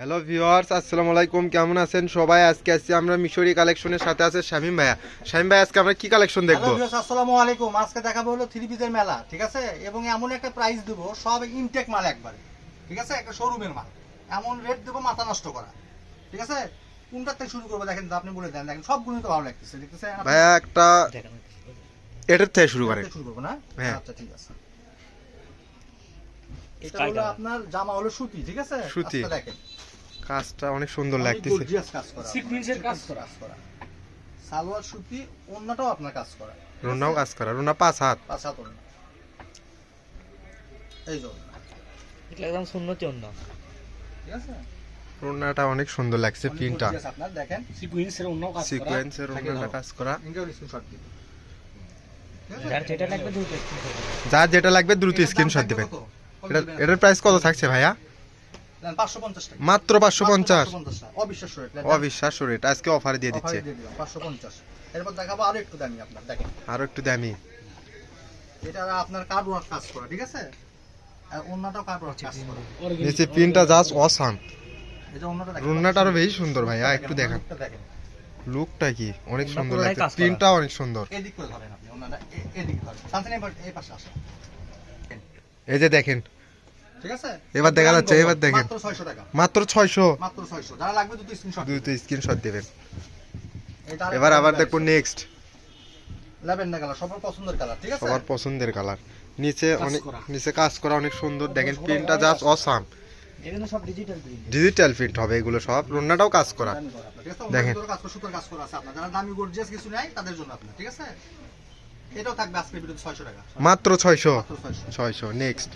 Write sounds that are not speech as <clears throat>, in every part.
Hello viewers আসসালামু আলাইকুম কেমন আছেন সবাই? আজকে আসছি আমরা মিশরি কালেকশনের সাথে আছে শামিম ভাইয়া। শামিম ভাই আজকে আমরা কি কালেকশন দেখব? আসসালামু আলাইকুম। আজকে দেখাবো হলো থ্রি পিসের মেলা ঠিক আছে? এবং এমন একটা প্রাইস দেবো সব ইনটেক মাল একবারে ঠিক আছে? একটা শোরুমের মাল। এমন রেট দেবো মাথা নষ্ট করা ঠিক আছে? কোনটার থেকে শুরু করব? দেখেন আপনি বলে দেন। দেখেন সবগুলো তো ভালো লাগতেছে দেখতেছে ভাইয়া একটা এটার থেকে শুরু করে শুরু করব না? হ্যাঁ। আচ্ছা ঠিক আছে। এটা হলো আপনার জামা হলো সুতি ঠিক আছে? সুতি। দেখেন। কাজটা অনেক সুন্দর লাগতেছে। gorgeous কাজ করা। সিকোয়েন্সের কাজ করা। কাজ করা। সালোয়ার সুতি অন্যটাও আপনার কাজ করা। কাজ করা। রুনা পাঁচ হাত। পাঁচ হাত ওড়না। এই যে এটা একদম সুন্নতি ঠিক আছে? রুনাটা অনেক সুন্দর লাগছে প্রিন্টটা আপনার দেখেন। সিকোয়েন্সের অন্য কাজ করা। সিকোয়েন্সের কাজ করা। স্ক্রিনশট দিন। যার যেটা লাগবে দুটো যার যেটা লাগবে দ্রুত স্ক্রিনশট দিবেন। এটা এটার প্রাইস কত থাকছে ভাইয়া? দেন 550 টাকা। মাত্র পাঁচশো পঞ্চাশ? 550 টাকা। অবিশ্বাস্য রেট আজকে অফারে দিয়ে দিচ্ছে Offer এ দিয়ে দিলাম, 550 এরপর দেখাবো আরও একটু দামি এটা আপনার কার্ড কাজ করা ঠিক আছে? অন্যটাও কার্ড কাজ করা। নিচে প্রিন্টটা জাস্ট অসাম আরও বেশি সুন্দর ভাইয়া একটু দেখেন। লুকটা কি? অনেক সুন্দর লাগছে। অনেক সুন্দর। এদিক করে ধরেন আপনি অন্যটা এ- ধরেন। এই পাশে আসেন। এই যে দেখেন। ঠিক আছে? এবার দেখা যাচ্ছে, এবার দেখেন। মাত্র 600 টাকা। মাত্র ছয়শো। মাত্র 600 যারা লাগবে দুটো স্ক্রিনশট দেবেন। এবার আবার দেখব নেক্সট ল্যাভেন্ডার কালার সবার পছন্দের কালার ঠিক আছে? সবার পছন্দের কালার নিচে অনেক নিচে কাজ করা অনেক সুন্দর। দেখেন প্রিন্টটা জাস্ট অসাম এখানে সব ডিজিটাল প্রিন্ট ডিজিটাল প্রিন্ট হবে এগুলো সব। কাজ করা। দেখেন। দেখেন কাজ করা সুতোর কাজ করা আছে আপনার। যারা দামি গর্জিয়াস কিছু নাই তাদের জন্য আপনার ঠিক আছে? এটাও থাকবে আজকে ভিডিওতে 600 টাকা। মাত্র ছয়শো? মাত্র 600 নেক্সট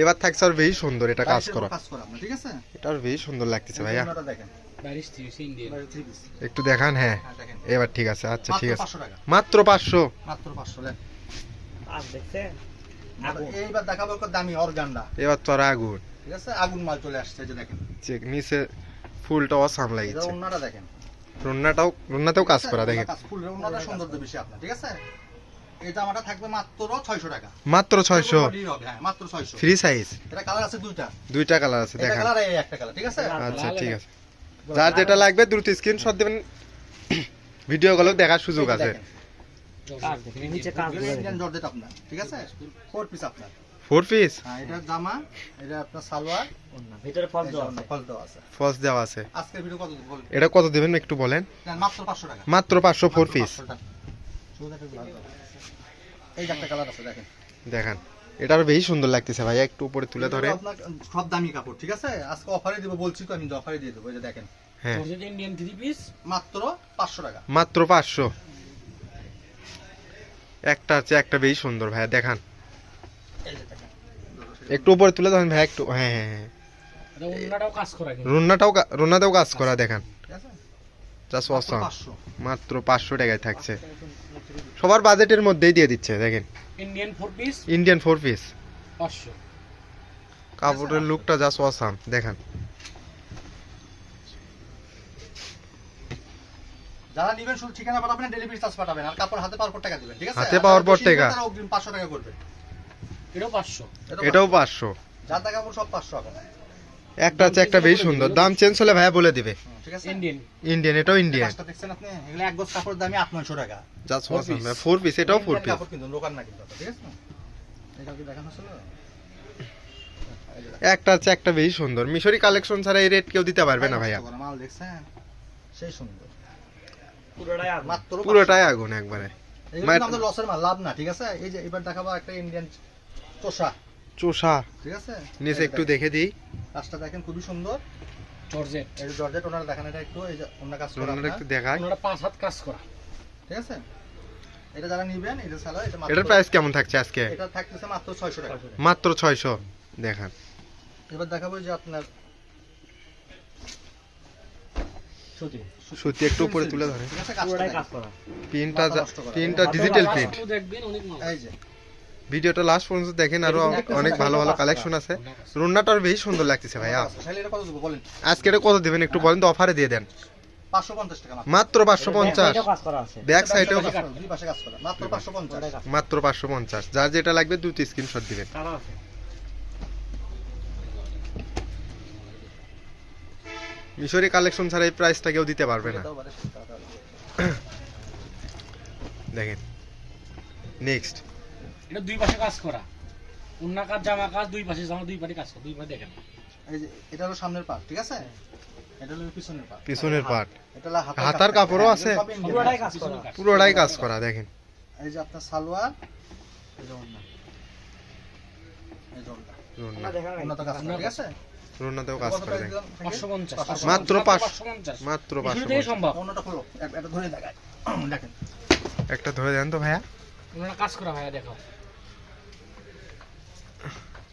এবার থাকছে আর বেশি সুন্দর এটা কাজ করা। কাজ করা ঠিক আছে? এটা আর বেশি সুন্দর লাগতেছে ভাইয়া। দেখেন। একটু দেখান হ্যাঁ। হ্যাঁ, এবার ঠিক আছে আচ্ছা ঠিক আছে। মাত্র পাঁচশো? মাত্র 500 লেন আর দেখছে এইবার দেখাবো একটা দামি অর্গানডা। এবার তো আর আগুন। ঠিক আছে? আগুন মাল চলে আসছে যে দেখেন। চেক নিচে ফুলটা অসাম এটা লাগিচ্ছে দেখেন। রুনাটাও রুনাতেও কাজ করা দেখেন। ফুল সৌন্দর্য বেশি আপনার ঠিক আছে? এটা আমারটা থাকবে মাত্র 600 টাকা। মাত্র ছয়শো? বডি হবে হ্যাঁ মাত্র 600 ফ্রি সাইজ? এটা কালার আছে দুইটা। দুইটা কালার আছে এটা কালার এই একটা কালার ঠিক আছে? আচ্ছা ঠিক আছে। যার যেটা লাগবে দ্রুত স্ক্রিনশট দেবেন। ভিডিও গুলো দেখার সুযোগ আছে। ঠিক ফোর পিস আপনার। ফোর পিস হ্যাঁ এটা জামা এটা আপনার সালোয়ার ভিতরে ফল দেওয়া আছে। ফল দেওয়া আছে। ফলস দেওয়া আছে। আজকের ভিডিও কত বল এটা কত দেবেন একটু বলেন? মাত্র 500 টাকা। মাত্র পাঁচশো ফোর পিস 500 টাকা। শুধু একটা এই একটা কালার আছে দেখেন। দেখান এটা আরও বেশি সুন্দর লাগতেছে ভাইয়া একটু উপরে তুলে ধরে আপনার সব দামি কাপড় ঠিক আছে? আজকে অফারে দিব বলছি তো আমি অফারে দিয়ে দেবো এই যে দেখেন। হ্যাঁ। ইন্ডিয়ান থ্রি পিস মাত্র 500 টাকা। মাত্র পাঁচশো। একটা আছে একটা বেশি সুন্দর ভাইয়া দেখান দেখেন। একটু উপরে তুলে ধরেন ভাইয়া একটু হ্যাঁ হ্যাঁ হ্যাঁ। এটা অন্যটাও কাজ করা করা দেখান। ঠিক আছে? জাস্ট মাত্র 500 মাত্র পাঁচশো টাকায় থাকছে। সবার বাজেটের মধ্যেই দিয়ে দিচ্ছে দেখেন। Indian four piece Indian four piece পাঁচশো। কাপড়ের লুকটা জাস্ট অসাম দেখান। যারা নেবেন শুধু ঠিকানা পাঠাবেন ডেলিভারি চার্জ পাঠাবেন আর কাপড় হাতে পাওয়ার পর টাকা দিবেন ঠিক আছে? হাতে পাওয়ার পর টাকা। তারা অগ্রিম 500 টাকা করবেন এটাও পাঁচশো। এটাও পাঁচশো। যার কাপড় সব 500 এখন। একটা আছে একটা বেশি সুন্দর। দাম চেঞ্জ হলে ভাইয়া বলে দিবে। ঠিক আছে? ইন্ডিয়ান ইন্ডিয়ান এটাও ইন্ডিয়ান কাজটা দেখছেন আপনি? এগুলো এক গজ কাপড় দামি 800 টাকা। Just Four awesome piece। Four piece এটাও ফোর ইন্ডিয়ান পিস কাপড় কিন্তু লোকাল না কিন্তু ঠিক আছে? এটা কি দেখানো ছিল। একটা আছে একটা বেশি সুন্দর। মিশরি কালেকশন ছাড়া এই রেট কেউ দিতে পারবে না ভাইয়া। মাল দেখছেন? সেই সুন্দর। পুরোটাই মাত্র পুরোটাই আগুন একবারে। এগুলো মায়ের- আমাদের লসের মাল লাভ না ঠিক আছে? এই যে এবার দেখাবো একটা ইন্ডিয়ান চোষা। চোষা। ঠিক আছে? নিচে একটু দেখে দিই। কাজটা দেখেন খুবই সুন্দর। জর্জেট। এই জর্জেট ওনারা দেখেন এটা একটু এই যে অন্য কাজ করা একটু দেখায়। ওনারা পাঁচ হাত কাজ করা। ঠিক আছে? এটা যারা নিবেন এটা সালো এটা মাত্র এটার প্রাইস কেমন থাকছে আজকে? এটা থাকতেছে মাত্র 600 টাকা। মাত্র ছয়শো। দেখান। এবার দেখাবো যে আপনার সত্যি সুতি একটু উপরে তুলে ধরে করা। প্রিন্টটা ডিজিটাল প্রিন্ট দেখবেন অনেক এই যে। ভিডিওটা লাস্ট পর্যন্ত দেখেন আরও অনেক ভালো ভালো কালেকশন। আছে। রুনাটার বেশি সুন্দর লাগতেছে ভাইয়া। কত আজকে এটা কত দিবেন একটু বলেন তো অফারে দিয়ে দেন। মাত্র। মাত্র পাঁচশো পঞ্চাশ। ব্যাক সাইডেও করা মাত্র পাঁচশো পঞ্চাশ। যার যেটা লাগবে দুটো স্ক্রিনশট দিবেন। মিশরি কালেকশন ছাড়া এই প্রাইসটা কেউ দিতে পারবে না। দেখেন। নেক্সট এটা দুই পাশে কাজ করা। উন্না কাজ জামা কাজ দুই পাশে জামা দুই পাশে কাজ করা দুই পাশে দেখেন। এই যে এটা হলো সামনের পার্ট ঠিক আছে? এটা হলো পিছনের পার্ট পিছনের পার্ট এটা হলো হাতার হাতার কাপড়ও হ্যাঁ, আছে? পুরোটাই কাজ। করা। পুরোটাই কাজ করা দেখেন। এই যে আপনার সালোয়ার এই যে ওড়না। এই যে। রুন্না ওড়নাতে কাজ করা, মাত্র মাত্র। <clears throat> একটা ধরে দেন তো ভাইয়া। কাজ করা ভাইয়া দেখো।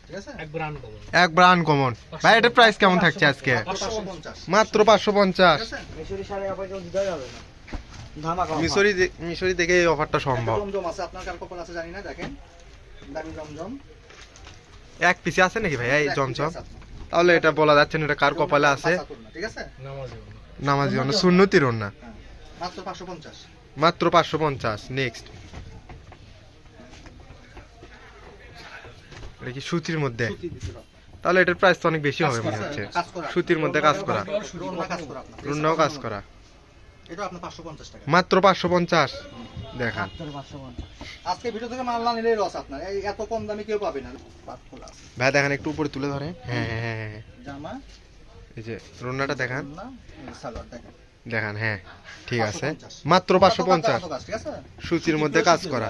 ঠিক আছে? একবার আনকমন ভাই এটার প্রাইস কেমন থাকছে আজকে? মাত্র পাঁচশো পঞ্চাশ। মিশরি সাড়ে আপনাকে দিতে যাবে না। ধামাকা মিশরি দেখে এই অফারটা সম্ভব একটা জমজম আছে, আপনার কার কপাল আছে জানি না, দেখেন। দামি জমজম। এক পিসে আছে নাকি ভাইয়া এই এক জমজম। তাহলে এটা বলা যাচ্ছে না এটা কার কপালে আছে? নামাজি অন্য। সুন্নতির না হ্যাঁ। মাত্র পাঁচশো পঞ্চাশ। মাত্র পাঁচশো পঞ্চাশ নেক্সট এটা কি সুতির মধ্যে? তাহলে এটার প্রাইস তো অনেক বেশি হবে মনে হচ্ছে। সুতির মধ্যে কাজ করা। রুন্নাও কাজ করা মাত্র পাঁচশো পঞ্চাশ। দেখান। আজকে ভিডিও থেকে মাল না নিলেই লস আপনার। এত কম দামে কেউ পাবে না। পাট খোলা। আছে। ভাই দেখেন একটু উপরে তুলে ধরে হ্যাঁ হ্যাঁ হ্যাঁ হ্যাঁ। জামা। এই যে রুন্নাটা দেখান। সালোয়ার দেখেন। দেখান হ্যাঁ ঠিক আছে। মাত্র পাঁচশো পঞ্চাশ। কাজ, ঠিক আছে? সুতির মধ্যে কাজ করা।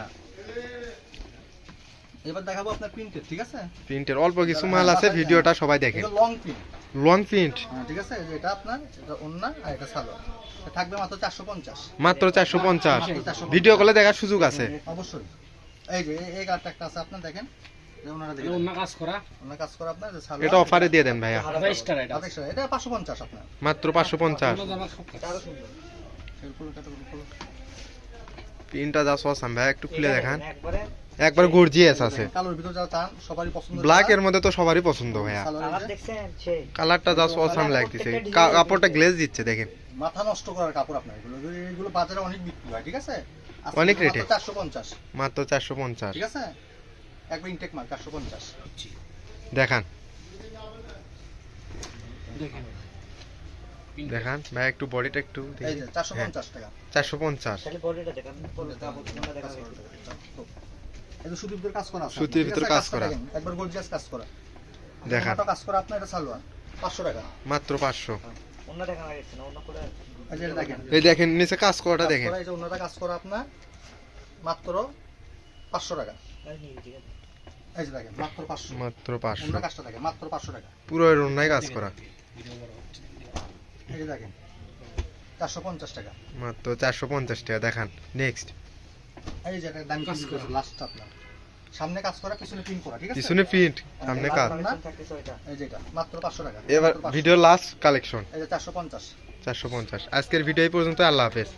এবার দেখাবো আপনার প্রিন্টেড ঠিক আছে? প্রিন্টের অল্প কিছু মাল আছে ভিডিওটা সবাই দেখেন। এটা লং প্রিন্ট লং প্রিন্ট ঠিক আছে? এটা আপনার এটা ওন্না আর এটা সালোয়ার। এটা থাকবে মাত্র চারশো পঞ্চাশ। মাত্র চারশো পঞ্চাশ। ভিডিও কলে দেখার সুযোগ আছে। অবশ্যই। এই যে এই- কার্ডটা একটা আছে আপনার দেখেন। যে ওনারা দেখেন উন্না কাজ করা? ওনার কাজ করে আপনার এটা অফারে দিয়ে দেন ভাইয়া। মাত্র পাঁচশো পঞ্চাশ। যা সসাম ভাইয়া একটু খুলে দেখান। একবার গর্জিয়াস আছে। কালোর ভিতর যারা চান সবারই পছন্দ ব্ল্যাক এর মধ্যে তো সবারই পছন্দ ভাইয়া। কালারটা যা সসাম লাগতেছে। কাপড়টা গ্লেজ দিচ্ছে দেখেন। মাথা নষ্ট করার কাপড় আপনার এগুলো। এগুলো- বাজারে অনেক বিক্রি হয় ঠিক আছে? অনেক? চারশো পঞ্চাশ। মাত্র চারশো পঞ্চাশ। ঠিক আছে? একবার ইনটেক মাল চারশো পঞ্চাশ। দেখান। দেখেন। দেখান। ভাই একটু বডিটা একটু এই যে চারশো পঞ্চাশ টাকা। চারশো পঞ্চাশ। এই সুতির ভিতর কাজ করা সুতির ঠিক কাজ করা। একবার গর্জিয়াস কাজ করা। ওনাটা কাজ করা আপনার এটা সালোয়ার পাঁচশো টাকা। মাত্র পাঁচশো। এই যে এটা দেখেন। এই দেখেন নিচে কাজ করাটা দেখেন। এই যে ওনাটা কাজ করা আপনার মাত্র পাঁচশো টাকা। এই যে দেখেন মাত্র পাঁচশো। মাত্র পাঁচশো। অন্য কাজটা দেখেন মাত্র পাঁচশো টাকা। পুরো রুন্নায় কাজ করা। এই যে দেখেন চারশো পঞ্চাশ টাকা। মাত্র চারশো পঞ্চাশ টাকা দেখান নেক্সট এই যে দামি কাজ করা লাস্ট আপনার। সামনে কাজ করা পিছনে প্রিন্ট করা ঠিক আছে? পিছনে প্রিন্ট সামনে কাজ। এই যে মাত্র পাঁচশো টাকা। এবার ভিডিও লাস্ট কালেকশন এই যে চারশো পঞ্চাশ। চারশো পঞ্চাশ। আজকের ভিডিও এই পর্যন্ত আল্লাহ হাফেজ।